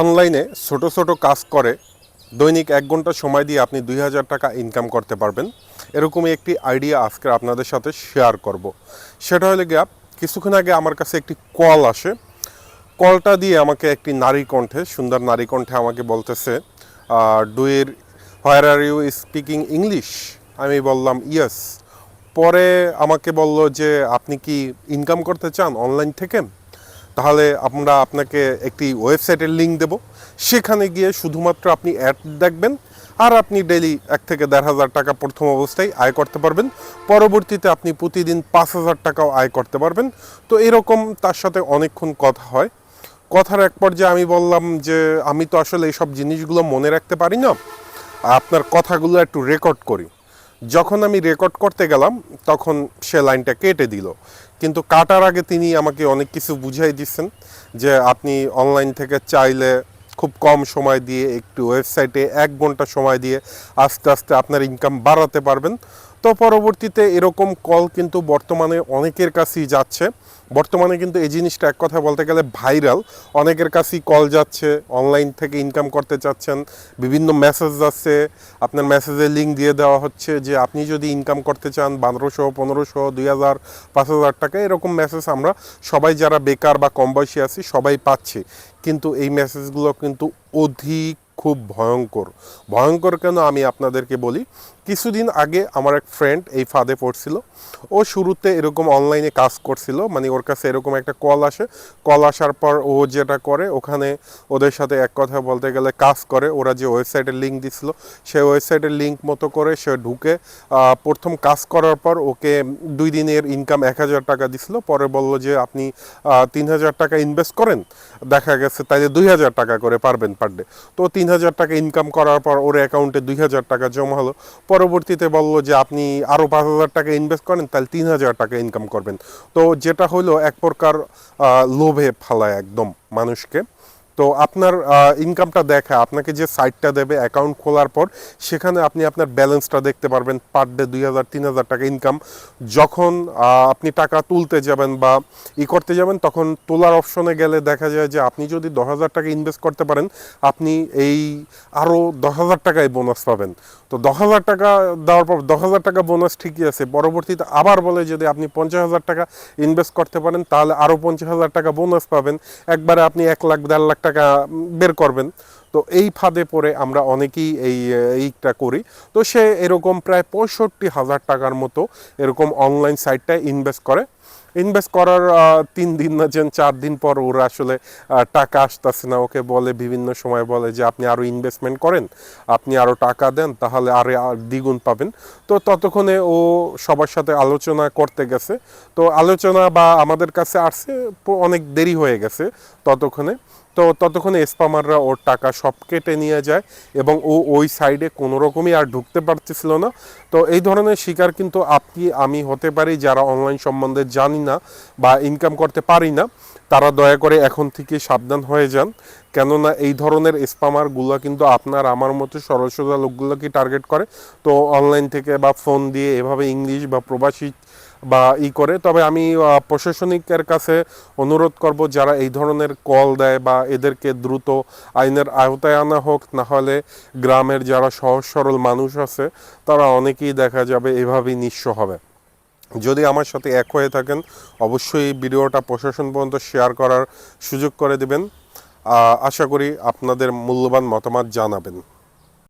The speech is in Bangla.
অনলাইনে ছোট ছোট কাজ করে দৈনিক এক ঘণ্টা সময় দিয়ে আপনি দুই হাজার টাকা ইনকাম করতে পারবেন। এরকমই একটি আইডিয়া আজকে আপনাদের সাথে শেয়ার করব। সেটা হলে গিয়া, কিছুক্ষণ আগে আমার কাছে একটি কল আসে। কলটা দিয়ে আমাকে একটি নারী কণ্ঠে, সুন্দর নারী কণ্ঠে আমাকে বলতেছে ডুয়ের where are you speaking English আমি বললাম ইয়েস পরে আমাকে বলল যে, আপনি কি ইনকাম করতে চান অনলাইন থেকে? তাহলে আমরা আপনাকে একটি ওয়েবসাইটের লিঙ্ক দেব। সেখানে গিয়ে শুধুমাত্র আপনি অ্যাড দেখবেন আর আপনি ডেলি এক থেকে দেড় হাজার টাকা প্রথম অবস্থায় আয় করতে পারবেন। পরবর্তীতে আপনি প্রতিদিন পাঁচ হাজার টাকাও আয় করতে পারবেন। তো এরকম তার সাথে অনেকক্ষণ কথা হয়। কথার এক পর্যায়ে আমি বললাম যে, আমি তো আসলে এইসব জিনিসগুলো মনে রাখতে পারি না। আপনার কথাগুলো একটু রেকর্ড করি। যখন আমি রেকর্ড করতে গেলাম, তখন সে লাইনটা কেটে দিল। কিন্তু কাটার আগে তিনি আমাকে অনেক কিছু বুঝাই দিচ্ছেন যে আপনি অনলাইন থেকে চাইলে খুব কম সময় দিয়ে একটু ওয়েবসাইটে এক ঘণ্টা সময় দিয়ে আস্তে আস্তে আপনার ইনকাম বাড়াতে পারবেন। তো পরবর্তীতে এরকম কল কিন্তু বর্তমানে অনেকের কাছেই যাচ্ছে। বর্তমানে কিন্তু এই জিনিসটা এক কথা বলতে গেলে ভাইরাল অনেকের কাছেই কল যাচ্ছে অনলাইন থেকে ইনকাম করতে চাচ্ছেন, বিভিন্ন মেসেজ যাচ্ছে আপনার মেসেজে লিঙ্ক দিয়ে দেওয়া হচ্ছে যে, আপনি যদি ইনকাম করতে চান, বারোশো, পনেরোশো, দুই হাজার, পাঁচ হাজার টাকা, এরকম মেসেজ আমরা সবাই যারা বেকার বা কম বয়সী আছি, সবাই পাচ্ছি। কিন্তু এই মেসেজগুলো কিন্তু অধিক খুব ভয়ঙ্কর। ভয়ঙ্কর কেন আমি আপনাদেরকে বলি, কিছুদিন আগে আমার এক ফ্রেন্ড এই ফাঁদে পড়ছিল। ও শুরুতে এরকম অনলাইনে কাজ করছিল মানে ওর কাছে এরকম একটা কল আসে। কল আসার পর ও যেটা করে, ওখানে ওদের সাথে এক কথা বলতে গেলে কাজ করে। ওরা যে ওয়েবসাইটের লিঙ্ক দিছিল সেই ওয়েবসাইটের লিঙ্ক মতো করে সে ঢুকে প্রথম কাজ করার পর ওকে দুই দিনের ইনকাম এক হাজার টাকা দিছিল। পরে বলল যে, আপনি তিন হাজার টাকা ইনভেস্ট করেন, দেখা গেছে তাইলে দুই হাজার টাকা করে পারবেন পার ডে তো তিন হাজার টাকা ইনকাম করার পর ওর অ্যাকাউন্টে দুই হাজার টাকা জমা হলো। পরবর্তীতে বলল যে, আপনি আরও পাঁচ হাজার টাকা ইনভেস্ট করেন, তাহলে তিন হাজার টাকা ইনকাম করবেন। তো যেটা হলো এক প্রকার লোভে ফালায় একদম মানুষকে। তো আপনার ইনকামটা দেখা, আপনাকে যে সাইটটা দেবে অ্যাকাউন্ট খোলার পর, সেখানে আপনি আপনার ব্যালেন্সটা দেখতে পারবেন পার ডে দুই হাজার, তিন হাজার টাকা ইনকাম যখন আপনি টাকা তুলতে যাবেন বা ই করতে যাবেন, তখন তোলার অপশনে গেলে দেখা যায় যে, আপনি যদি দশ হাজার টাকা ইনভেস্ট করতে পারেন, আপনি এই আরও দশ হাজার টাকায় বোনাস পাবেন। তো দশ হাজার টাকা দেওয়ার পর, দশ হাজার টাকা বোনাস ঠিকই আছে, পরবর্তীতে আবার বলে যদি আপনি পঞ্চাশ হাজার টাকা ইনভেস্ট করতে পারেন, তাহলে আরও পঞ্চাশ হাজার টাকা বোনাস পাবেন। একবারে আপনি এক লাখ, দেড় লাখ টাকা বের করবেন। তো এই ফাঁদে পড়ে আমরা অনেকেই এই এইটা করি। তো সে এরকম প্রায় পঁয়ষট্টি হাজার টাকার মতো এরকম অনলাইন সাইটটায় ইনভেস্ট করে। ইনভেস্ট করার তিন দিন না যেন চার দিন পর ওরা আসলে টাকা আসতেছে না। ওকে বলে, বিভিন্ন সময় বলে যে, আপনি আরও ইনভেস্টমেন্ট করেন। আপনি আরও টাকা দেন, তাহলে আর দ্বিগুণ পাবেন। তো ততক্ষণে ও সবার সাথে আলোচনা করতে গেছে। তো আলোচনা বা আমাদের কাছে আসছে, অনেক দেরি হয়ে গেছে ততক্ষণে। তো ততক্ষণে স্পামাররা ওর টাকা সব কেটে নিয়ে যায় এবং ও ওই সাইডে কোনো রকমই আর ঢুকতে পারতেছিল না। তো এই ধরনের শিকার কিন্তু আপনি, আমি হতে পারি যারা অনলাইন সম্বন্ধে জানি না বা ইনকাম করতে পারি না, তারা দয়া করে এখন থেকে সাবধান হয়ে যান। কেননা এই ধরনের স্পামারগুলো কিন্তু আপনার আমার মতো সোজা লোকগুলোকে টার্গেট করে? তো অনলাইন থেকে বা ফোন দিয়ে এভাবে ইংলিশ বা প্রবাসী বা ই করে, তবে আমি প্রশাসনিকের কাছে অনুরোধ করব যারা এই ধরনের কল দেয় বা এদেরকে দ্রুত আইনের আওতায় আনা হোক, না হলে গ্রামের যারা সহজ সরল মানুষ আছে, তারা অনেকেই দেখা যাবে এভাবেই নিঃস্ব হবে। যদি আমার সাথে এক হয়ে থাকেন, অবশ্যই ভিডিওটা প্রশাসন পর্যন্ত শেয়ার করার সুযোগ করে দেবেন। আশা করি আপনাদের মূল্যবান মতামত জানাবেন।